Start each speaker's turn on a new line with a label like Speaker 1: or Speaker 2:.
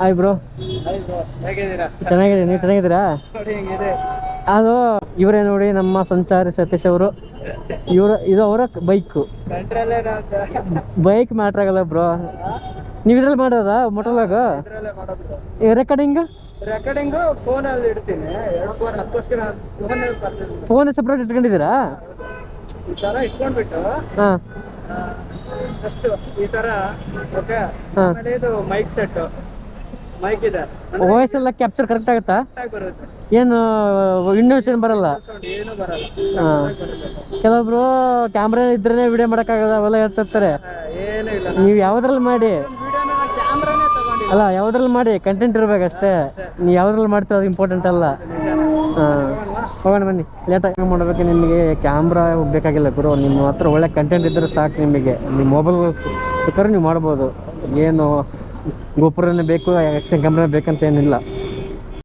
Speaker 1: Hi bro ಚೆನ್ನಾಗಿದೆ ನೀವು ಚೆನ್ನಾಗಿದ್ದೀರಾ? ಅದು ಇವರೇ ನೋಡಿ ನಮ್ಮ ಸಂಚಾರಿ ಸತೀಶ್ ಅವರು. ಇವರು ಇದು ಅವರ ಬೈಕು ಬೈಕ್ ಮ್ಯಾಟ್ರ್ ಆಗಲ್ಲ ಬ್ರೋ ನೀವು ಇದ್ರಲ್ಲಿ ಮಾಡೋದಾ ಮೊಟಲಾಗ ರೆಕಾರ್ಡಿಂಗ್
Speaker 2: ರೆಕಾರ್ಡಿಂಗ್ ಫೋನ್ ಅಲ್ಲಿ ಇಡ್ತೀನಿ. ಎರಡು ಫೋನ್ ಅದಕ್ಕೋಸ್ಕರ ಫೋನಲ್ಲಿ
Speaker 1: ಫೋನ್ ಸೆಪರೇಟ್ ಇಟ್ಕೊಂಡಿದ್ದೀರಾ?
Speaker 2: ಈ ತರ ಇಟ್ಕೊಂಡ್ಬಿಟ್ಟು
Speaker 1: ಹಾಂ.
Speaker 2: ಅಷ್ಟು ಈ ತರ ಓಕೆ. ಆಮೇಲೆ ಇದು ಮೈಕ್ ಸೆಟ್ ಮೈಕ್ ಇದೆ.
Speaker 1: ವಾಯ್ಸ್ ಎಲ್ಲ ಕ್ಯಾಪ್ಚರ್ ಕರೆಕ್ಟ್ ಆಗುತ್ತಾ?
Speaker 2: ಬರುತ್ತೆ.
Speaker 1: ಏನು ವಿಂಡೋಸ್ ಏನು ಬರಲ್ಲ?
Speaker 2: ಏನೂ ಬರಲ್ಲ.
Speaker 1: ಕೆಲವೊಬ್ರು ಕ್ಯಾಮ್ರಾ ಇದ್ರೆ ವಿಡಿಯೋ ಮಾಡೋಕ್ಕಾಗಲ್ಲ ಅವೆಲ್ಲ ಹೇಳ್ತಿರ್ತಾರೆ
Speaker 2: ಹಾ, ಏನೂ ಇಲ್ಲ.
Speaker 1: ನೀವು ಯಾವ್ದ್ರಲ್ಲಿ ಮಾಡಿ?
Speaker 2: ಕ್ಯಾಮ್ರಾನೇ
Speaker 1: ಅಲ್ಲ ಯಾವ್ದ್ರಲ್ಲಿ ಮಾಡಿ? ಕಂಟೆಂಟ್ ಇರ್ಬೇಕಷ್ಟೇ ನೀವು ಯಾವ್ದ್ರಲ್ಲಿ ಮಾಡ್ತೀರ ಅದು ಇಂಪಾರ್ಟೆಂಟ್ ಅಲ್ಲ. ಹಾಂ. ಹೋಗೋಣ ಬನ್ನಿ. ಲೇಟಾಗಿ ಮಾಡಬೇಕು ನಿಮಗೆ. ಕ್ಯಾಮ್ರಾ ಬೇಕಾಗಿಲ್ಲ ಗುರು. ನಿಮ್ಮ ಹತ್ರ ಒಳ್ಳೆ ಕಂಟೆಂಟ್ ಇದ್ದರೆ ಸಾಕು ನಿಮಗೆ. ನಿಮ್ಮ ಮೊಬೈಲ್ ಬೇಕಾದ್ರೆ ನೀವು ಮಾಡ್ಬೋದು. ಏನು ಗೋಪುರನೇ ಬೇಕು ಯಕ್ಷಗಾನ ಬೇಕಂತ ಏನಿಲ್ಲ.